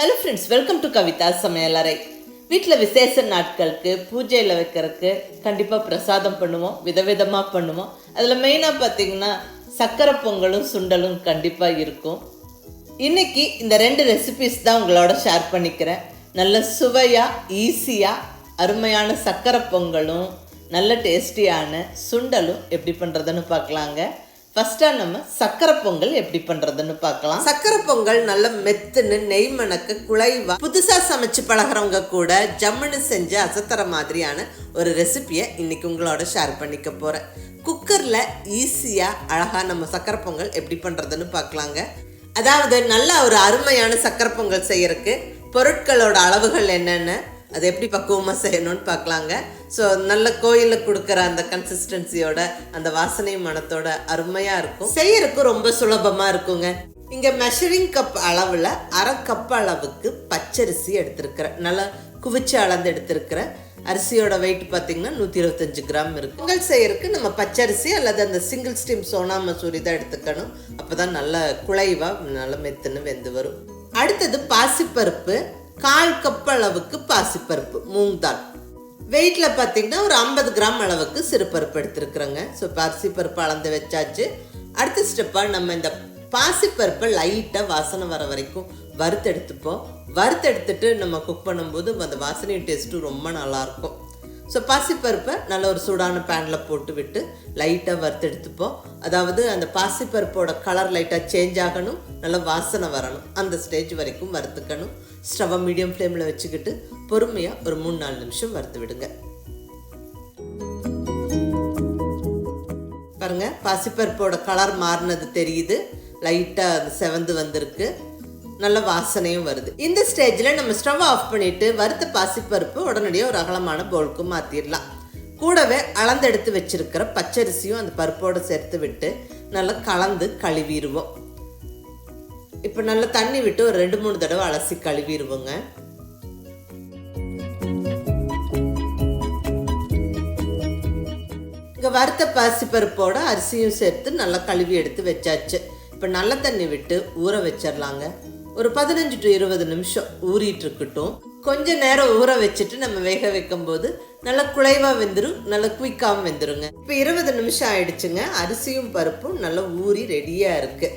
Hello friends welcome to Kavitha சமையலறை வீட்டில் விசேஷ நாட்களுக்கு பூஜையில் வைக்கிறதுக்கு கண்டிப்பாக பிரசாதம் பண்ணுவோம் விதவிதமாக பண்ணுவோம். அதில் மெயினாக பார்த்தீங்கன்னா சக்கரை பொங்கலும் சுண்டலும் கண்டிப்பாக இருக்கும். இன்னைக்கு இந்த ரெண்டு ரெசிபிஸ் தான் உங்களோட ஷேர் பண்ணிக்கிறேன். நல்ல சுவையாக ஈஸியாக அருமையான சக்கரை பொங்கலும் நல்ல டேஸ்டியான சுண்டலும் எப்படி பண்ணுறதுன்னு பார்க்கலாங்க. ஃபஸ்ட்டாக நம்ம சக்கரை பொங்கல் எப்படி பண்ணுறதுன்னு பார்க்கலாம். சக்கரை பொங்கல் நல்ல மெத்துன்னு நெய் மணக்க குழைவா புதுசாக சமைச்சு பழகிறவங்க கூட ஜம்முன்னு செஞ்சு அசத்துற மாதிரியான ஒரு ரெசிபியை இன்னைக்கு உங்களோட ஷேர் பண்ணிக்க போகிறேன் குக்கரில் ஈஸியாக அழகாக நம்ம சக்கரை பொங்கல் எப்படி பண்ணுறதுன்னு பார்க்கலாங்க. அதாவது நல்ல ஒரு அருமையான சக்கரை பொங்கல் செய்யறதுக்கு பொருட்களோட அளவுகள் என்னென்ன அதை எப்படி பக்குவமாக செய்யணும்னு பார்க்கலாங்க. ஸோ நல்ல கோயிலில் கொடுக்குற அந்த கன்சிஸ்டன்சியோட அந்த வாசனை மனத்தோட அருமையாக இருக்கும். செய்யறதுக்கு ரொம்ப சுலபமாக இருக்குங்க. இங்கே மெஷரிங் கப் அளவில் அரை கப் அளவுக்கு பச்சரிசி எடுத்திருக்கிறேன். நல்லா குவிச்சு அளந்து எடுத்திருக்கிறேன். அரிசியோட வெயிட் பார்த்தீங்கன்னா நூற்றி இருபத்தஞ்சு கிராம் இருக்கு. பொங்கல் செய்யறதுக்கு நம்ம பச்சரிசி அல்லது அந்த சிங்கிள் ஸ்டீம் சோனா மசூரி தான் எடுத்துக்கணும். அப்போ தான் நல்ல குழைவாக நல்ல மெத்துன்னு வெந்து வரும். அடுத்தது பாசிப்பருப்பு. கால் கப் அளவுக்கு பாசிப்பருப்பு. மூங் தால் வெயிட்டில் பார்த்தீங்கன்னா ஒரு ஐம்பது கிராம் அளவுக்கு சிறுபருப்பு எடுத்துருக்குறோங்க. ஸோ பருப்பு அளந்து வச்சாச்சு. அடுத்த ஸ்டெப்பாக நம்ம இந்த பாசிப்பருப்பை லைட்டாக வாசனை வர வரைக்கும் வறுத்தெடுத்துப்போம். வறுத்தெடுத்துட்டு நம்ம குக் பண்ணும்போது அந்த வாசனை டேஸ்ட்டும் ரொம்ப நல்லாயிருக்கும் ஸோ பாசிப்பருப்பை நல்ல ஒரு சூடான பேனில் போட்டு விட்டு லைட்டாக வறுத்தெடுத்துப்போம் அதாவது அந்த பாசிப்பருப்போட கலர் லைட்டாக சேஞ்ச் ஆகணும் நல்லா வாசனை வரணும். அந்த ஸ்டேஜ் வரைக்கும் வறுத்துக்கணும். ஸ்டவ்வை மீடியம் ஃப்ளேமில் வச்சுக்கிட்டு பொறுமையாக ஒரு மூணு நாலு நிமிஷம் வறுத்து விடுங்க. பாருங்கள் பாசிப்பருப்போட கலர் மாறினது தெரியுது. லைட்டாக அது செவந்து வந்திருக்கு. நல்ல வாசனையும் வருது. இந்த ஸ்டேஜில் நம்ம ஸ்டவ் ஆஃப் பண்ணிட்டு வறுத்த பாசிப்பருப்பு உடனடியாக ஒரு அகலமான பவுலுக்கு மாற்றிடலாம் கூடவே அளந்தெடுத்து வச்சிருக்கிற பச்சரிசியும் அந்த பருப்போடு சேர்த்து விட்டு நல்லா கலந்து கழுவிடுவோம். இப்போ நல்லா தண்ணி விட்டு ஒரு ரெண்டு மூணு தடவை அலசி கழுவிடுவோங்க. இங்கே வறுத்த பாசிப்பருப்போட அரிசியும் சேர்த்து நல்லா கழுவி எடுத்து வச்சாச்சு. இப்போ நல்ல தண்ணி விட்டு ஊற வச்சிடலாங்க ஒரு பதினஞ்சு டு இருபது நிமிஷம் ஊறிட்டு இருக்கட்டும் கொஞ்ச நேரம் ஊற வச்சுட்டு நம்ம வேக வைக்கும் போது நல்லா குழைவா வெந்துடும் நல்லா குயிக்காகவும் வெந்துருங்க. இப்போ இருபது நிமிஷம் ஆயிடுச்சுங்க. அரிசியும் பருப்பும் நல்லா ஊறி ரெடியாக இருக்கு.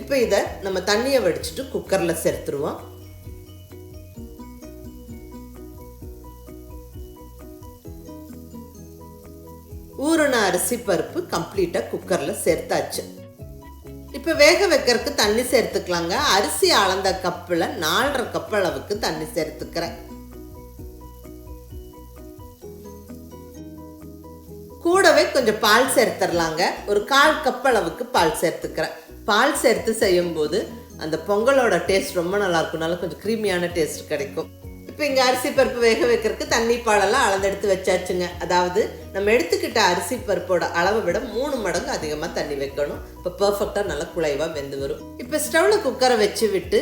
இப்போ இதை நம்ம தண்ணியை வடிச்சிட்டு குக்கரில் சேர்த்துருவோம். ஊறின அரிசி பருப்பு கம்ப்ளீட்டாக குக்கரில் சேர்த்தாச்சு. இப்போ வேக வைக்கிறதுக்கு தண்ணி சேர்த்துக்கலாங்க. அரிசி அளந்த கப்பில் நாலரை கப் அளவுக்கு தண்ணி சேர்த்துக்கிறேன். கூடவே கொஞ்சம் பால் சேர்த்துடலாங்க ஒரு கால் கப் அளவுக்கு பால் சேர்த்துக்கிறேன். பால் சேர்த்து செய்யும்போது அந்த பொங்கலோட டேஸ்ட் ரொம்ப நல்லா இருக்கும்னால கொஞ்சம் க்ரீமியான டேஸ்ட் கிடைக்கும். இப்போ இங்கே அரிசி பருப்பு வேக வைக்கிறதுக்கு தண்ணி பாலெல்லாம் அளந்தெடுத்து வச்சாச்சுங்க. அதாவது நம்ம எடுத்துக்கிட்ட அரிசி பருப்போட அளவை விட மூணு மடங்கு அதிகமாக தண்ணி வைக்கணும். இப்போ பர்ஃபெக்டாக நல்லா குழைவாக வெந்து வரும். இப்போ ஸ்டவ்வில் குக்கரை வச்சு விட்டு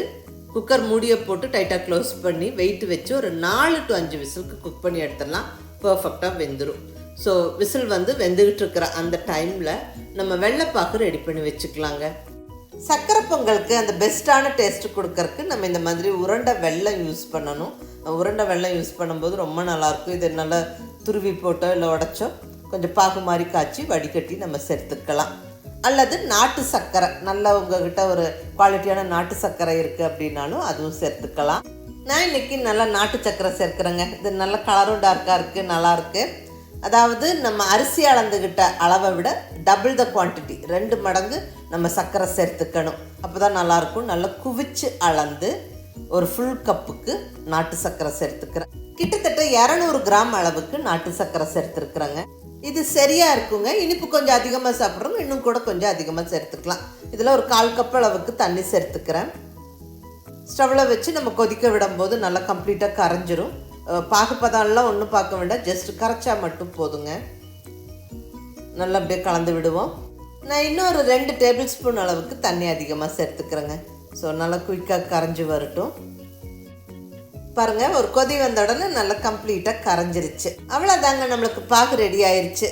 குக்கர் மூடியை போட்டு டைட்டாக க்ளோஸ் பண்ணி வெயிட் வச்சு ஒரு நாலு டு அஞ்சு விசிலுக்கு குக் பண்ணி எடுத்துடலாம். பர்ஃபெக்டாக வெந்துடும் ஸோ விசில் வந்து வெந்துக்கிட்டு இருக்கிற அந்த டைமில் நம்ம வெள்ளைப்பாக்கு ரெடி பண்ணி வச்சுக்கலாங்க. சக்கரை பொங்கலுக்கு அந்த பெஸ்ட்டான டேஸ்ட் கொடுக்கறக்கு நம்ம இந்த மாதிரி உருண்டை வெள்ளம் யூஸ் பண்ணணும். உருண்டை வெள்ளம் யூஸ் பண்ணும்போது ரொம்ப நல்லாயிருக்கும். இது நல்லா துருவி போட்டோ இல்லை உடச்சோ கொஞ்சம் பாகு மாதிரி காய்ச்சி வடிகட்டி நம்ம சேர்த்துக்கலாம். அல்லது நாட்டு சர்க்கரை நல்ல உங்ககிட்ட ஒரு குவாலிட்டியான நாட்டு சர்க்கரை இருக்குது அப்படின்னாலும் அதுவும் சேர்த்துக்கலாம். நான் இன்னைக்கு நல்லா நாட்டு சர்க்கரை சேர்க்குறேங்க. இது நல்ல கலரும் டார்க்காக இருக்குது நல்லாயிருக்கு அதாவது நம்ம அரிசி அளந்துக்கிட்ட அளவை விட டபுள் த குவான்டிட்டி ரெண்டு மடங்கு நம்ம சர்க்கரை சேர்த்துக்கணும். அப்போ தான் நல்லாயிருக்கும். நல்லா குவிச்சு அளந்து ஒரு ஃபுல் கப்புக்கு நாட்டு சர்க்கரை சேர்த்துக்கிறேன். கிட்டத்தட்ட இரநூறு கிராம் அளவுக்கு நாட்டு சர்க்கரை சேர்த்துருக்குறேங்க. இது சரியாக இருக்குங்க. இனிப்பு கொஞ்சம் அதிகமாக சாப்பிட்றோம். இன்னும் கூட கொஞ்சம் அதிகமாக சேர்த்துக்கலாம். இதில் ஒரு கால் கப் அளவுக்கு தண்ணி சேர்த்துக்கிறேன். ஸ்டவ்வில் வச்சு நம்ம கொதிக்க விடும்போது நல்லா கம்ப்ளீட்டாக கரைஞ்சிரும். பாகுப்பதம்லாம் ஒன்றும் பார்க்க வேண்டாம். ஜஸ்ட் கரைச்சா மட்டும் போதுங்க. நல்லா அப்படியே கலந்து விடுவோம். நான் இன்னும் ஒரு ரெண்டு டேபிள் ஸ்பூன் அளவுக்கு தண்ணி அதிகமாக சேர்த்துக்கிறேங்க. ஸோ நல்லா குயிக்காக கரைஞ்சி வரட்டும். பாருங்கள் ஒரு கொதி வந்த உடனே நல்லா கம்ப்ளீட்டாக கரைஞ்சிருச்சு. அவ்வளோதாங்க நம்மளுக்கு பாகு ரெடி ஆயிடுச்சு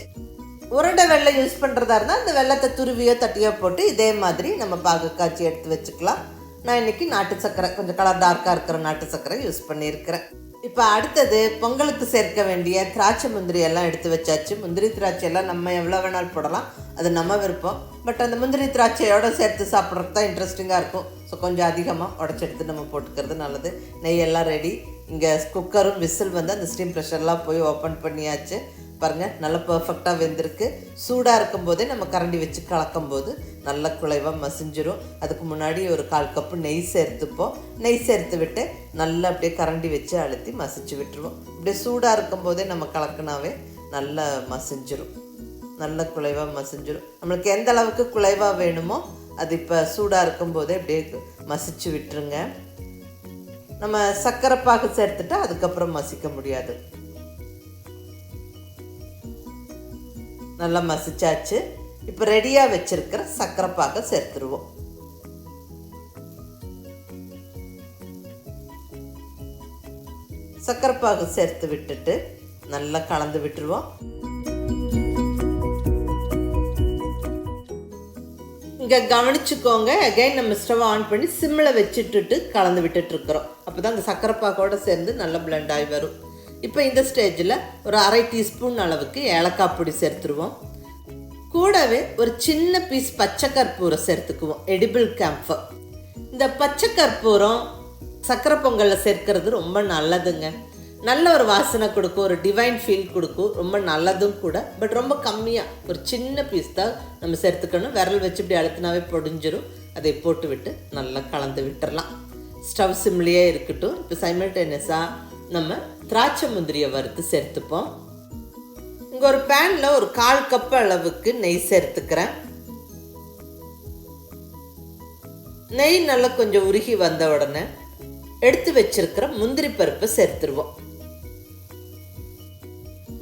உருண்டை வெள்ளை யூஸ் பண்ணுறதா இருந்தால் அந்த வெள்ளத்தை துருவியோ தட்டியோ போட்டு இதே மாதிரி நம்ம பாகு காய்ச்சி எடுத்து வச்சுக்கலாம். நான் இன்னைக்கு நாட்டு சர்க்கரை கொஞ்சம் கலர் டார்க்காக இருக்கிற நாட்டு சர்க்கரை யூஸ் பண்ணியிருக்கிறேன். இப்போ அடுத்தது பொங்கலுக்கு சேர்க்க வேண்டிய திராட்சை முந்திரி எல்லாம் எடுத்து வச்சாச்சு. முந்திரி திராட்சை எல்லாம் நம்ம எவ்வளோ வேணாலும் போடலாம். அது நம்ம விருப்பம். பட் அந்த முந்திரி திராட்சையோட சேர்த்து சாப்பிட்றது தான் இன்ட்ரெஸ்டிங்காக இருக்கும். ஸோ கொஞ்சம் அதிகமாக உடச்சி எடுத்து நம்ம போட்டுக்கிறது நல்லது. நெய் எல்லாம் ரெடி இங்கே குக்கரும் விசில் வந்து அந்த ஸ்டீம் ப்ரெஷர்லாம் போய் ஓப்பன் பண்ணியாச்சு. பாருங்கள் நல்லா பர்ஃபெக்டாக வெந்திருக்கு. சூடாக இருக்கும்போதே நம்ம கரண்டி வச்சு கலக்கும் போது நல்ல குலைவாக மசிஞ்சிரும். அதுக்கு முன்னாடி ஒரு கால் கப்பு நெய் சேர்த்துப்போம். நெய் சேர்த்து விட்டு நல்லா அப்படியே கரண்டி வச்சு அழுத்தி மசிச்சு விட்டுருவோம். அப்படியே சூடாக இருக்கும்போதே நம்ம கலக்குனாவே நல்லா மசிஞ்சிரும். நல்ல குலைவாக மசிஞ்சிரும். நம்மளுக்கு எந்த அளவுக்கு குலைவாக வேணுமோ அது இப்போ சூடாக இருக்கும்போதே அப்படியே மசிச்சு விட்டுருங்க. நம்ம சர்க்கரை பாகு சேர்த்துட்டா அதுக்கப்புறம் மசிக்க முடியாது. நல்லா மசிச்சாச்சு. இப்போ ரெடியாக வச்சுருக்கிற சர்க்கரை பாக்கை சேர்த்துருவோம். சர்க்கரை பாகு சேர்த்து விட்டுட்டு நல்லா கலந்து விட்டுருவோம். இங்கே கவனிச்சுக்கோங்க அகைன் நம்ம ஸ்டவ் ஆன் பண்ணி சிம்மில் வச்சுட்டுட்டு கலந்து விட்டுட்டு இருக்கிறோம். அப்போ தான் அந்த சர்க்கரை பாக்கோட சேர்ந்து நல்லா பிளெண்ட் ஆகி வரும். இப்போ இந்த ஸ்டேஜில் ஒரு அரை டீஸ்பூன் அளவுக்கு ஏலக்காய் பொடி சேர்த்துருவோம். கூடவே ஒரு சின்ன பீஸ் பச்சை கற்பூரம் சேர்த்துக்குவோம். எடிபிள் கேம்ஃபர் இந்த பச்சை கற்பூரம் சக்கரை பொங்கலில் சேர்க்கறது ரொம்ப நல்லதுங்க. நல்ல ஒரு வாசனை கொடுக்கும் ஒரு டிவைன் ஃபீல் கொடுக்கும். ரொம்ப நல்லதும் கூட. பட் ரொம்ப கம்மியாக ஒரு சின்ன பீஸ் தான் நம்ம சேர்த்துக்கணும். விரல் வச்சு இப்படி அழுத்தினாவே பொடிஞ்சிரும். அதை போட்டு விட்டு நல்லா கலந்து விட்டுறலாம். ஸ்டவ் சிம்லேயே இருக்கட்டும். இப்போ சைமல்டேனியஸாக நம்ம திராட்சை முந்திரியை வறுத்து சேர்த்துப்போம். இங்கே ஒரு பேனில் ஒரு கால் கப் அளவுக்கு நெய் சேர்த்துக்கிறேன். நெய் நல்லா கொஞ்சம் உருகி வந்த உடனே எடுத்து வச்சிருக்கிற முந்திரி பருப்பை சேர்த்துருவோம்.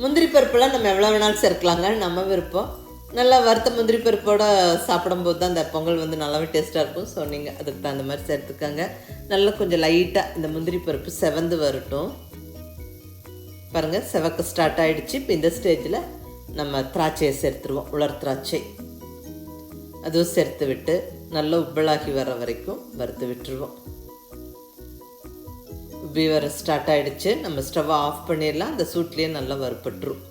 முந்திரி பருப்பெல்லாம் நம்ம எவ்வளோ வேணாலும் சேர்க்கலாங்க நம்ம விருப்பம். நல்லா வறுத்த முந்திரி பருப்போட சாப்பிடும்போது தான் அந்த பொங்கல் வந்து நல்லாவே டேஸ்ட்டாக இருக்கும். ஸோ நீங்கள் அதுக்கு தகுந்த மாதிரி சேர்த்துக்கோங்க. நல்லா கொஞ்சம் லைட்டாக இந்த முந்திரி பருப்பு செவந்து வரட்டும். பாருங்கள் செவக்க ஸ்டார்ட் ஆகிடுச்சு இப்போ இந்த ஸ்டேஜில் நம்ம திராட்சையை சேர்த்துருவோம். உலர் திராட்சை. அதுவும் சேர்த்து விட்டு நல்லா உப்பளாகி வர வரைக்கும் வறுத்து விட்டுருவோம். உப்பி வர ஸ்டார்ட் ஆகிடுச்சு நம்ம ஸ்டவ்வை ஆஃப் பண்ணிடலாம். அந்த சூட்லேயே நல்லா வறுப்பட்டுரும்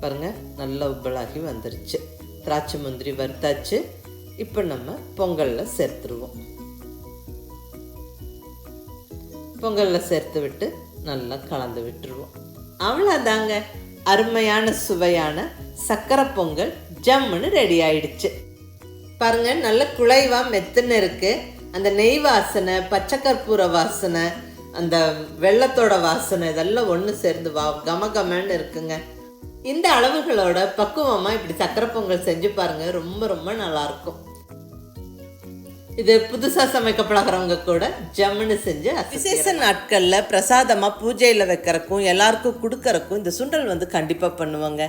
பாருங்கள் நல்லா உப்பளாகி வந்துருச்சு. திராட்சை முந்திரி வறுத்தாச்சு. இப்போ நம்ம பொங்கலில் சேர்த்துருவோம். பொங்கலில் சேர்த்து விட்டு நல்லா கலந்து விட்டுருவோம். அவ்வளோதாங்க அருமையான சுவையான சக்கரை பொங்கல் ஜம்முன்னு ரெடி ஆயிடுச்சு. பாருங்க நல்ல குழைவா மெத்துன்னு இருக்கு. அந்த நெய் வாசனை பச்சை கற்பூர வாசனை அந்த வெள்ளத்தோட வாசனை இதெல்லாம் ஒன்று சேர்ந்து வா கம கமன்னு இருக்குங்க. இந்த அளவுகளோட பக்குவமாக இப்படி சக்கரை பொங்கல் செஞ்சு பாருங்க ரொம்ப ரொம்ப நல்லாயிருக்கும் இது புதுசாக சமைக்க பழகிறவங்க கூட ஜம்முன்னு செஞ்சு விசேஷ நாட்களில் பிரசாதமாக பூஜையில் வைக்கிறக்கும் எல்லாருக்கும் கொடுக்கறக்கும் இந்த சுண்டல் வந்து கண்டிப்பாக பண்ணுவாங்க.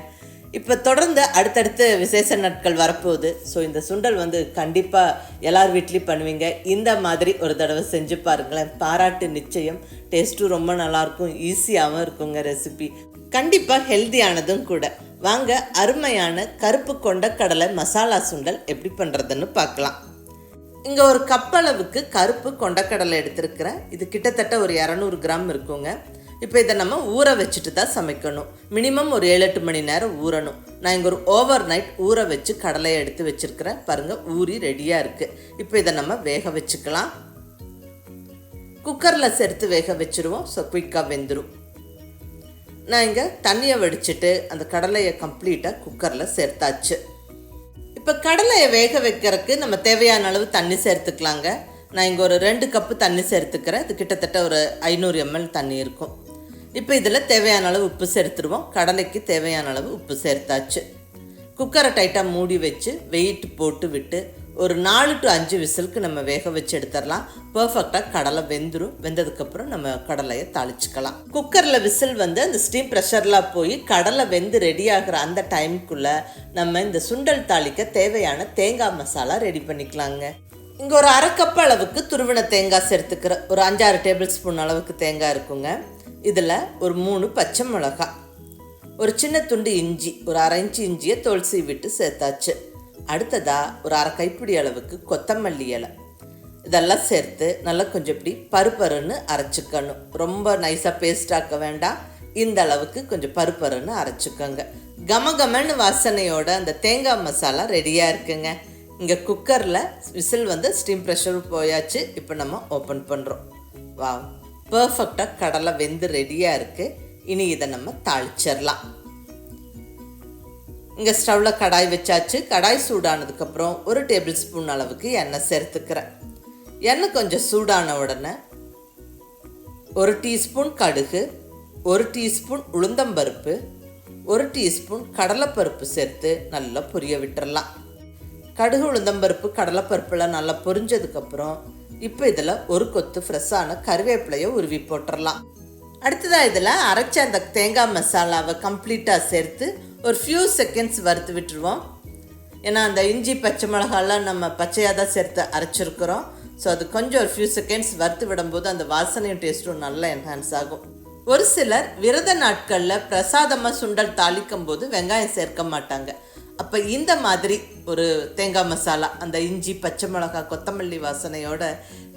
இப்போ தொடர்ந்து அடுத்தடுத்து விசேஷ நாட்கள் வரப்போகுது. ஸோ இந்த சுண்டல் வந்து கண்டிப்பாக எல்லார் வீட்லேயும் பண்ணுவீங்க. இந்த மாதிரி ஒரு தடவை செஞ்சு பாருங்களேன். பாராட்டு நிச்சயம். டேஸ்ட்டும் ரொம்ப நல்லாயிருக்கும். ஈஸியாகவும் இருக்குங்க ரெசிபி கண்டிப்பாக ஹெல்த்தியானதும் கூட. வாங்க அருமையான கருப்பு கொண்ட கடலை மசாலா சுண்டல் எப்படி பண்ணுறதுன்னு பார்க்கலாம். இங்கே ஒரு கப்பளவுக்கு கருப்பு கொண்டக்கடலை எடுத்திருக்கிறேன் இது கிட்டத்தட்ட ஒரு இரநூறு கிராம் இருக்குங்க. இப்போ இதை நம்ம ஊற வச்சுட்டு தான் சமைக்கணும். மினிமம் ஒரு ஏழு எட்டு மணி நேரம் ஊறணும். நான் இங்கே ஒரு ஓவர் நைட் ஊற வச்சு கடலையை எடுத்து வச்சுருக்கிறேன். பாருங்கள் ஊறி ரெடியாக இருக்குது இப்போ இதை நம்ம வேக வச்சுக்கலாம். குக்கரில் சேர்த்து வேக வச்சுருவோம். ஸோ குயிக்காக வெந்துடும் நான் இங்கே தண்ணியை வடிச்சிட்டு அந்த கடலையை கம்ப்ளீட்டாக குக்கரில் சேர்த்தாச்சு. இப்போ கடலையை வேக வைக்கிறதுக்கு நம்ம தேவையான அளவு தண்ணி சேர்த்துக்கலாங்க. நான் இங்கே ஒரு ரெண்டு கப்பு தண்ணி சேர்த்துக்கிறேன். இது கிட்டத்தட்ட ஒரு ஐநூறு எம்எல் தண்ணி இருக்கும். இப்போ இதில் தேவையான அளவு உப்பு சேர்த்துருவோம். கடலைக்கு தேவையான அளவு உப்பு சேர்த்தாச்சு. குக்கரை டைட்டாக மூடி வச்சு வெயிட் போட்டு விட்டு ஒரு நாலு டு அஞ்சு விசிலுக்கு நம்ம வேக வச்சு எடுத்துடலாம். பர்ஃபெக்டாக கடலை வெந்துடும் வெந்ததுக்கப்புறம் நம்ம கடலையை தாளிச்சுக்கலாம். குக்கரில் விசில் வந்து அந்த ஸ்டீம் ப்ரெஷர்லாம் போய் கடலை வெந்து ரெடி ஆகிற அந்த டைமுக்குள்ளே நம்ம இந்த சுண்டல் தாளிக்க தேவையான தேங்காய் மசாலா ரெடி பண்ணிக்கலாங்க. இங்கே ஒரு அரை அளவுக்கு துருவின தேங்காய் சேர்த்துக்கிற ஒரு அஞ்சாறு டேபிள் ஸ்பூன் அளவுக்கு தேங்காய் இருக்குங்க. இதில் ஒரு மூணு பச்சை மிளகாய். ஒரு சின்ன துண்டு இஞ்சி. ஒரு அரை இஞ்சி இஞ்சியை துளசி விட்டு சேர்த்தாச்சு. அடுத்ததாக ஒரு அரை கைப்பிடி அளவுக்கு கொத்தமல்லி இலை. இதெல்லாம் சேர்த்து நல்லா கொஞ்சம் இப்படி பருப்பருன்னு அரைச்சிக்கணும். ரொம்ப நைஸாக பேஸ்டாக்க வேண்டாம். இந்த அளவுக்கு கொஞ்சம் பருப்பருன்னு அரைச்சிக்கோங்க. கமகமன்னு வாசனையோட அந்த தேங்காய் மசாலா ரெடியாக இருக்குங்க. இங்கே குக்கரில் விசில் வந்து ஸ்டீம் ப்ரெஷர் போயாச்சு. இப்போ நம்ம ஓப்பன் பண்ணுறோம் வா பர்ஃபெக்டாக கடலை வெந்து ரெடியாக இருக்குது இனி இதை நம்ம தாளிச்சிடலாம். இங்கே ஸ்டவ்வில் கடாய் வச்சாச்சு. கடாய் சூடானதுக்கப்புறம் ஒரு டேபிள் ஸ்பூன் அளவுக்கு எண்ணெய் சேர்த்துக்கிறேன். எண்ணெய் கொஞ்சம் சூடான உடனே ஒரு டீஸ்பூன் கடுகு ஒரு டீஸ்பூன் உளுந்தம்பருப்பு ஒரு டீஸ்பூன் கடலைப்பருப்பு சேர்த்து நல்லா பொரிய விட்டுறலாம். கடுகு உளுந்தம்பருப்பு கடலைப்பருப்புலாம் நல்லா பொரிஞ்சதுக்கப்புறம் இப்போ இதில் ஒரு கொத்து ஃப்ரெஷ்ஷான கருவேப்பிலையை உருவி போட்டுடலாம் அடுத்ததாக இதில் அரைச்ச அந்த தேங்காய் மசாலாவை கம்ப்ளீட்டாக சேர்த்து ஒரு ஃபியூ செகண்ட்ஸ் வறுத்து விட்டுருவோம். ஏன்னா அந்த இஞ்சி பச்சை மிளகாலாம் நம்ம பச்சையாக தான் சேர்த்து அரைச்சிருக்கிறோம். ஸோ அது கொஞ்சம் ஒரு ஃபியூ செகண்ட்ஸ் வறுத்து விடும்போது அந்த வாசனையும் டேஸ்ட்டும் நல்லா என்ஹான்ஸ் ஆகும். ஒரு சிலர் விரத நாட்களில் பிரசாதமாக சுண்டல் தாளிக்கும் போது வெங்காயம் சேர்க்க மாட்டாங்க. அப்போ இந்த மாதிரி ஒரு தேங்காய் மசாலா அந்த இஞ்சி பச்சை மிளகா கொத்தமல்லி வாசனையோடு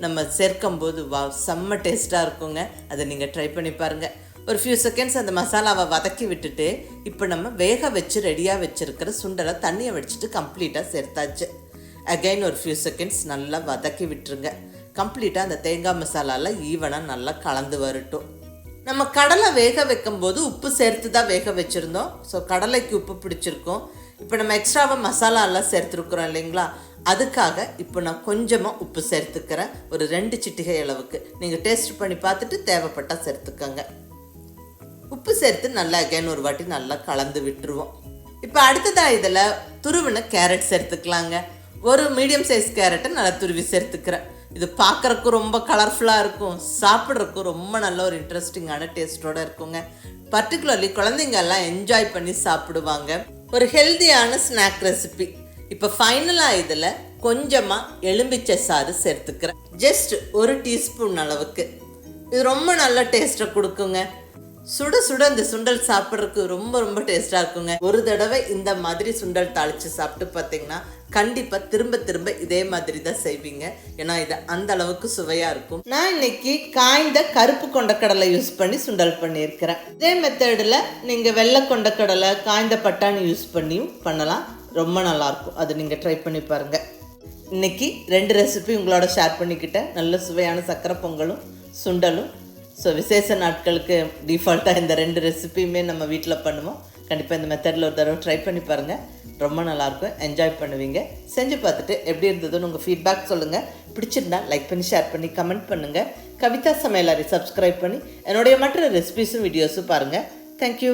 நம்ம சேர்க்கும்போது வா செம்ம டேஸ்ட்டாக இருக்குங்க. அதை நீங்கள் ட்ரை பண்ணி பாருங்கள் ஒரு ஃபியூ செகண்ட்ஸ் அந்த மசாலாவை வதக்கி விட்டுட்டு இப்போ நம்ம வேக வச்சு ரெடியாக வச்சுருக்கிற சுண்டலை தண்ணியை வடிச்சிட்டு கம்ப்ளீட்டாக சேர்த்தாச்சு. அகைன் ஒரு ஃபியூ செகண்ட்ஸ் நல்லா வதக்கி விட்டுருங்க. கம்ப்ளீட்டாக அந்த தேங்காய் மசாலாவில் ஈவனாக நல்லா கலந்து வரட்டும். நம்ம கடலை வேக வைக்கும்போது உப்பு சேர்த்து தான் வேக வச்சுருந்தோம். ஸோ கடலைக்கு உப்பு பிடிச்சிருக்கும். இப்போ நம்ம எக்ஸ்ட்ராவாக மசாலாலாம் சேர்த்துருக்குறோம் இல்லைங்களா? அதுக்காக இப்போ நான் கொஞ்சமாக உப்பு சேர்த்துக்கிறேன். ஒரு ரெண்டு சிட்டிகை அளவுக்கு. நீங்கள் டேஸ்ட் பண்ணி பார்த்துட்டு தேவைப்பட்டால் சேர்த்துக்கோங்க. உப்பு சேர்த்து நல்லா அகைன் ஒரு வாட்டி நல்லா கலந்து விட்டுருவோம். இப்போ அடுத்ததாக இதில் துருவின கேரட் சேர்த்துக்கலாங்க. ஒரு மீடியம் சைஸ் கேரட்டை நல்லா துருவி சேர்த்துக்கிறேன். இது பார்க்குறக்கும் ரொம்ப கலர்ஃபுல்லாக இருக்கும். சாப்பிட்றதுக்கும் ரொம்ப நல்ல ஒரு இன்ட்ரெஸ்டிங்கான டேஸ்ட்டோடு இருக்குங்க. பர்டிகுலர்லி குழந்தைங்க எல்லாம் என்ஜாய் பண்ணி சாப்பிடுவாங்க. ஒரு ஹெல்த்தியான ஸ்நாக் ரெசிபி இப்போ ஃபைனலாக இதில் கொஞ்சமாக எலும்பிச்சை சாறு சேர்த்துக்கிறேன். ஜஸ்ட் ஒரு டீஸ்பூன் அளவுக்கு. இது ரொம்ப நல்ல டேஸ்ட்டை கொடுக்குங்க. சுட சுட இந்த சுண்டல் சாப்பிட்றதுக்கு ரொம்ப ரொம்ப டேஸ்ட்டாக இருக்குங்க. ஒரு தடவை இந்த மாதிரி சுண்டல் தாளித்து சாப்பிட்டு பார்த்தீங்கன்னா கண்டிப்பாக திரும்ப திரும்ப இதே மாதிரி தான் செய்வீங்க. ஏன்னா இது அந்த அளவுக்கு சுவையாக இருக்கும். நான் இன்னைக்கு காய்ந்த கருப்பு கொண்டக்கடலை யூஸ் பண்ணி சுண்டல் பண்ணியிருக்கிறேன். இதே மெத்தடில் நீங்கள் வெள்ளை கொண்டக்கடலை காய்ந்த பட்டாணி யூஸ் பண்ணியும் பண்ணலாம். ரொம்ப நல்லாயிருக்கும் அது நீங்கள் ட்ரை பண்ணி பாருங்கள் இன்னைக்கு ரெண்டு ரெசிபி உங்களோட ஷேர் பண்ணிக்கிட்டேன். நல்ல சுவையான சக்கரை பொங்கலும் சுண்டலும் ஸோ விசேஷ நாட்களுக்கு டிஃபால்ட்டாக இந்த ரெண்டு ரெசிபியுமே நம்ம வீட்டில் பண்ணுவோம். கண்டிப்பாக இந்த மெத்தடில் ஒரு தடவை ட்ரை பண்ணி பாருங்கள் ரொம்ப நல்லாயிருக்கும். என்ஜாய் பண்ணுவீங்க. செஞ்சு பார்த்துட்டு எப்படி இருந்ததுன்னு உங்கள் ஃபீட்பேக் சொல்லுங்கள் பிடிச்சிருந்தா லைக் பண்ணி ஷேர் பண்ணி கமெண்ட் பண்ணுங்கள் கவிதா சமையலாரி சப்ஸ்கிரைப் பண்ணி என்னுடைய மற்ற ரெசிபிஸும் வீடியோஸும் பாருங்கள் தேங்க்யூ